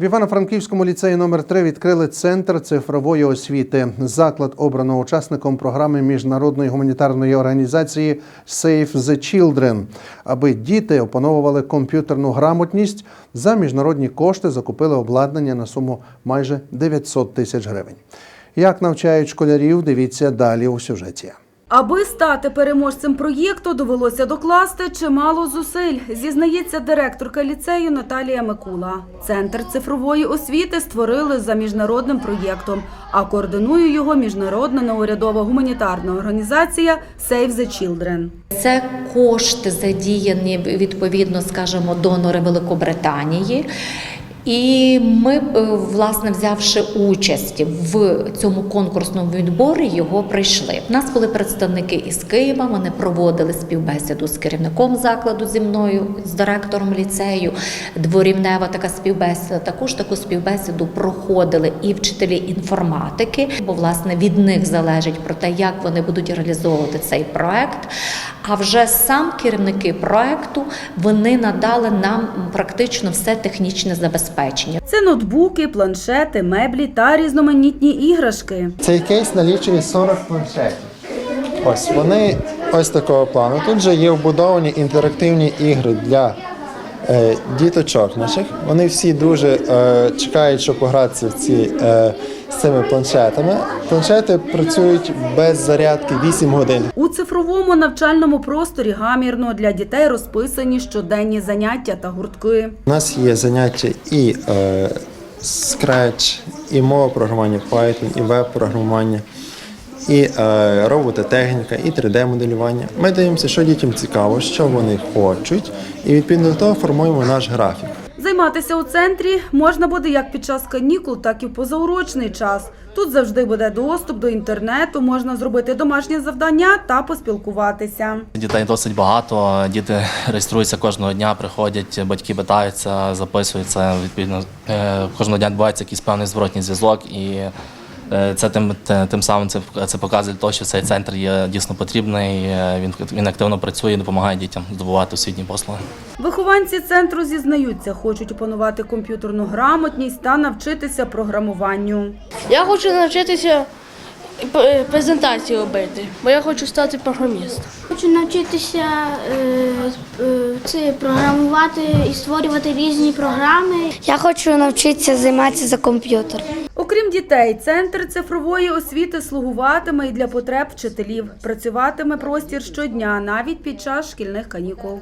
В Івано-Франківському ліцеї номер 3 відкрили центр цифрової освіти. Заклад обрано учасником програми міжнародної гуманітарної організації Save the Children, аби діти опановували комп'ютерну грамотність. За міжнародні кошти закупили обладнання на суму майже 900 тисяч гривень. Як навчають школярів, дивіться далі у сюжеті. Аби стати переможцем проєкту, довелося докласти чимало зусиль, зізнається директорка ліцею Наталія Микула. Центр цифрової освіти створили за міжнародним проєктом, а координує його міжнародна неурядова гуманітарна організація Save the Children. Це кошти задіяні відповідно, скажімо, донори Великобританії. І ми, е, власне, взявши участь в цьому конкурсному відборі, його прийшли. У нас були представники із Києва. Вони проводили співбесіду з керівником закладу зі мною, з директором ліцею. Дворівнева така співбесіда. Також таку співбесіду проходили і вчителі інформатики, бо власне від них залежить про те, як вони будуть реалізовувати цей проект. А вже сам керівники проекту вони надали нам практично все технічне забезпечення. Це ноутбуки, планшети, меблі та різноманітні іграшки. Цей кейс налічує 40 планшетів. Ось вони ось такого плану. Тут же є вбудовані інтерактивні ігри для діточок наших. Вони всі дуже е, чекають, щоб погратися в ці, е, з цими планшетами. Планшети працюють без зарядки 8 годин. У цифровому навчальному просторі гамірно для дітей розписані щоденні заняття та гуртки. У нас є заняття і е, Scratch, і мова програмування Python, і веб-програмування, і е, робототехніка, і 3D-моделювання. Ми дивимося, що дітям цікаво, що вони хочуть, і відповідно до того формуємо наш графік. Займатися у центрі можна буде як під час канікул, так і в позаурочний час. Тут завжди буде доступ до інтернету, можна зробити домашнє завдання та поспілкуватися. Дітей досить багато. Діти реєструються кожного дня, приходять, батьки питаються, записуються. Відповідно, е, кожного дня відбувається якийсь певний зворотній зв'язок, і це тим, тим самим це, це показує те, що цей центр є дійсно потрібний. е, Він, він активно працює, і допомагає дітям здобувати освітні послуги. Вихованці центру зізнаються, хочуть опанувати комп'ютерну грамотність та навчитися програмуванню. Я хочу навчитися п- презентації робити, бо я хочу стати програмістом. Хочу навчитися е, е, це програмувати і створювати різні програми. Я хочу навчитися займатися за комп'ютер. Окрім дітей, центр цифрової освіти слугуватиме і для потреб вчителів. Працюватиме простір щодня, навіть під час шкільних канікул.